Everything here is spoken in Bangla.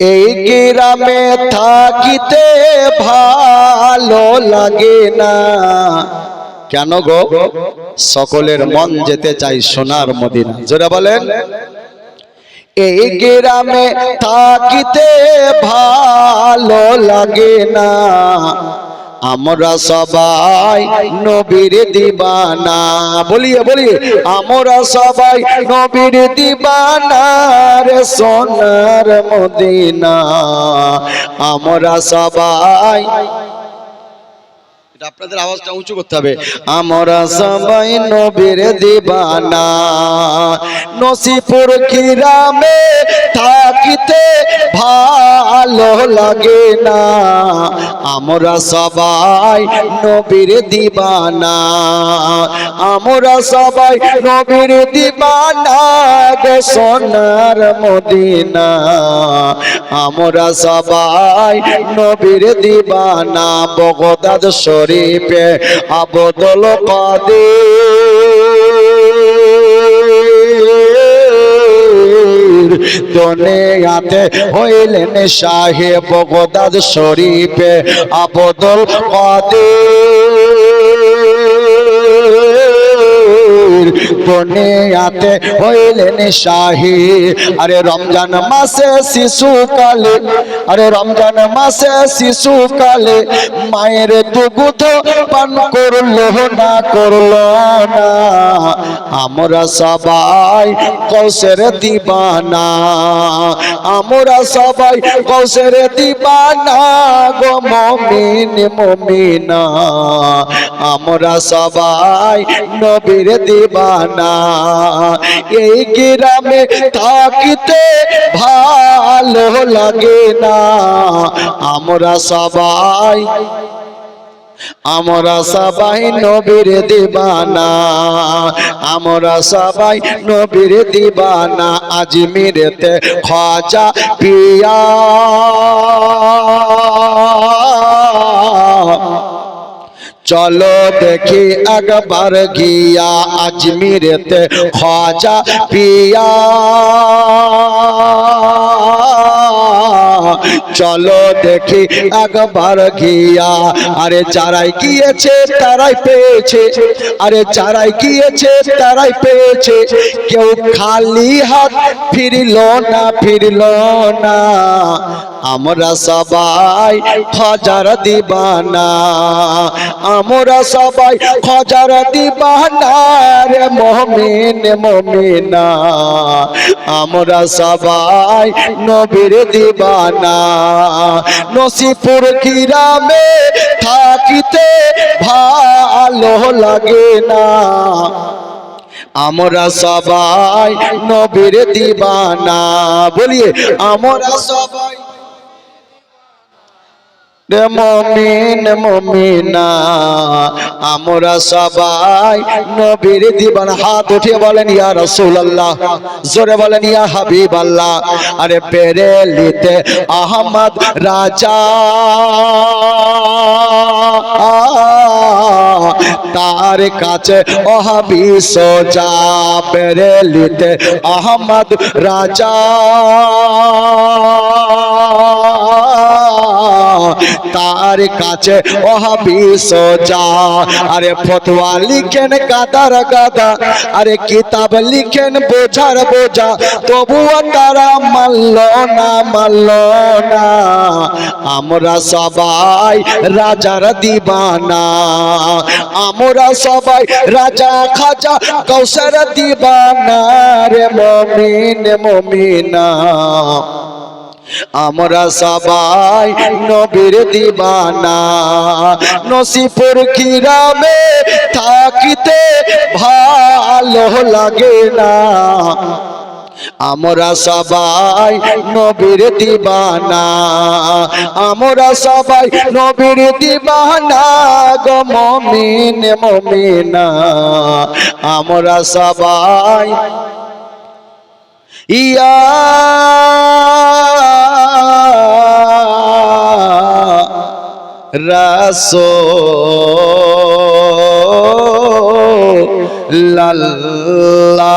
এই গ্রামে থাকিতে ভালো লাগে না। কেন গো? সকলের মন যেতে চাই সোনার মদিনা। জোরে বলেন। এই গ্রামে থাকিতে ভালো লাগে না। আমরা সবাই নবীর দিবানা। বলিয়ে বলিয়ে, আমরা সবাই নবীর দিবানা। সোনার মদিনা আমরা সবাই আপনাদের আওয়াজটা উঁচু করতে হবে। আমরা সবাই নবীর দিবানা, নসিপুর গ্রামে থাকিতে ভালো লাগে না। আমরা সবাই নবীর দিবানা, আমরা সবাই নবীর দিবানা গো সোনার মদিনা। আমরা সবাই নবীর দিবানা, বগদাদ শরীফে আবদল কাদের দুনিয়াতে হইলেন সাহেব বগদাদ শরীফে আবদল কাদের। দুনিয়াতে হইলেন শাহী। আরে রমজান মাসে শিশুকালে আরে রমজান মাসে শিশুকালে মায়ের দুগ্ধ পান করল না করল না। আমরা সবাই কৌশের দিবানা, আমরা সবাই কৌশের দিবানা গো মমিন, মমিনা। আমরা সবাই নবীর দিবানা। এই গ্রামে থাকিতে ভালো লাগে না। আমরা সবাই আমরা সবাই নবীর দিবানা। আমরা সবাই নবীর দিবানা। আজমিরেতে খাজা পিয়া। চলো দেখি একবার গিয়া আজমিরেতে খাজা পিয়া। চলো দেখি একবার গিয়া, আরে যারাই গিয়েছে তারাই পেয়েছে, আরে যারাই গিয়েছে তারাই পেয়েছে। কেউ খালি হাত ফিরল না ফিরল না। আমরা সবাই খজার দিবানা, আমরা সবাই খজার দিবানা রে মমিন, মমিনা। আমরা সবাই নবীর দিবানা, নসিপুর গ্রামে থাকিতে ভালো লাগে না। আমরা সবাই নবীর দিবানা, বলিয়ে আমরা সবাই মমিন মমিনা, আমরা সবাই নবীর দিবান হাত উঠিয়ে বলেন, ইয়া রাসূলুল্লাহ। জোরে বলেন, ইয়া হাবিবাল্লাহ। আরে বেরেলিতে আহমদ রাজা। তার কাছে ওহাবি সোজা বেরেলিতে আহমদ রাজা। তার কাছে ওহাবি সোজা আরে ফতোয়া লিখেন গাদার গাদা, আরে কিতাব লিখেন বোঝার বোঝা। তবুও তারা মানল না মানল না। আমরা সবাই রাজার দিবানা। আমরা সবাই রাজা খাজা কৌশর দিবানা রে মমিন, মমিনা। আমরা সবাই নবীর দিবানা। নসিপুর গ্রামে থাকিতে ভালো লাগে না। আমরা সবাই নবীর দিবানা। আমরা সবাই নবীর দিবানা গো মমিন, মমিনা। আমরা সবাই ইয়া রাসো লাল্লা